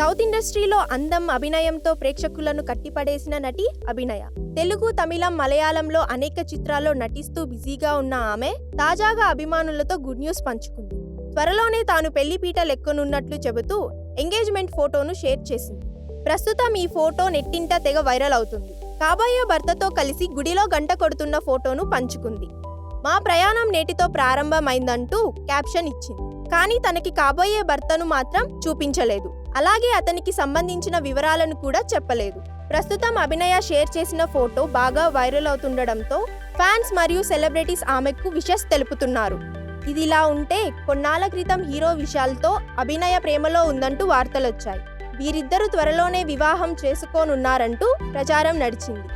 South ఇండస్ట్రీలో అందం అభినయంతో ప్రేక్షకులను కట్టిపడేసిన నటి అభినయ. తెలుగు తమిళం మలయాళంలో అనేక చిత్రాల్లో నటిస్తూ బిజీగా ఉన్న ఆమె తాజాగా అభిమానులతో గుడ్ న్యూస్ పంచుకుంది. త్వరలోనే తాను పెళ్ళిపీట లెక్కనున్నట్లు చెబుతూ ఎంగేజ్మెంట్ ఫోటోను షేర్ చేసింది. ప్రస్తుతం ఈ ఫోటో నెట్టింట తెగ వైరల్ అవుతుంది. కాబోయే భర్తతో కలిసి గుడిలో గంట కొడుతున్న ఫోటోను పంచుకుంది. మా ప్రయాణం నేటితో ప్రారంభమైందంటూ క్యాప్షన్ ఇచ్చింది. కానీ తనకి కాబోయే భర్తను మాత్రం చూపించలేదు. అలాగే అతనికి సంబంధించిన వివరాలను కూడా చెప్పలేదు. ప్రస్తుతం అభినయ షేర్ చేసిన ఫోటో బాగా వైరల్ అవుతుండడంతో ఫ్యాన్స్ మరియు సెలబ్రిటీస్ ఆమెకు విషస్ తెలుపుతున్నారు. ఇదిలా ఉంటే కొన్నాళ్ళ క్రితం హీరో విశాల్తో అభినయ ప్రేమలో ఉందంటూ వార్తలొచ్చాయి. వీరిద్దరూ త్వరలోనే వివాహం చేసుకోనున్నారంటూ ప్రచారం నడిచింది.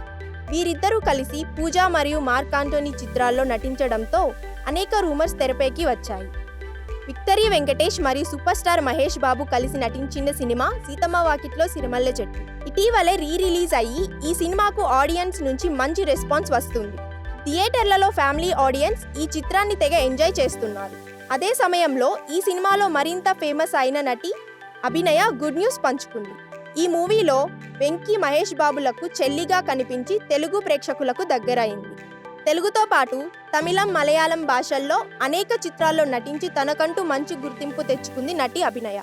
వీరిద్దరూ కలిసి పూజ మరియు మార్క్ ఆంటోనీ చిత్రాల్లో నటించడంతో అనేక రూమర్స్ తెరపైకి వచ్చాయి. విక్టరీ వెంకటేష్ మరియు సూపర్ స్టార్ మహేష్ బాబు కలిసి నటించిన సినిమా సీతమ్మ వాకిట్లో సిరిమల్లె చెట్టు. ఇటీవలే రీ రిలీజ్ అయ్యి ఈ సినిమాకు ఆడియన్స్ నుంచి మంచి రెస్పాన్స్ వస్తుంది. థియేటర్లలో ఫ్యామిలీ ఆడియన్స్ ఈ చిత్రాన్ని తెగ ఎంజాయ్ చేస్తున్నారు. అదే సమయంలో ఈ సినిమాలో మరింత ఫేమస్ అయిన నటి అభినయ గుడ్ న్యూస్ పంచుకుంది. ఈ మూవీలో వెంకీ మహేష్ బాబులకు చెల్లిగా కనిపించి తెలుగు ప్రేక్షకులకు దగ్గరైంది. తెలుగుతో పాటు తమిళం మలయాళం భాషల్లో అనేక చిత్రాల్లో నటించి తనకంటూ మంచి గుర్తింపు తెచ్చుకుంది నటి అభినయ.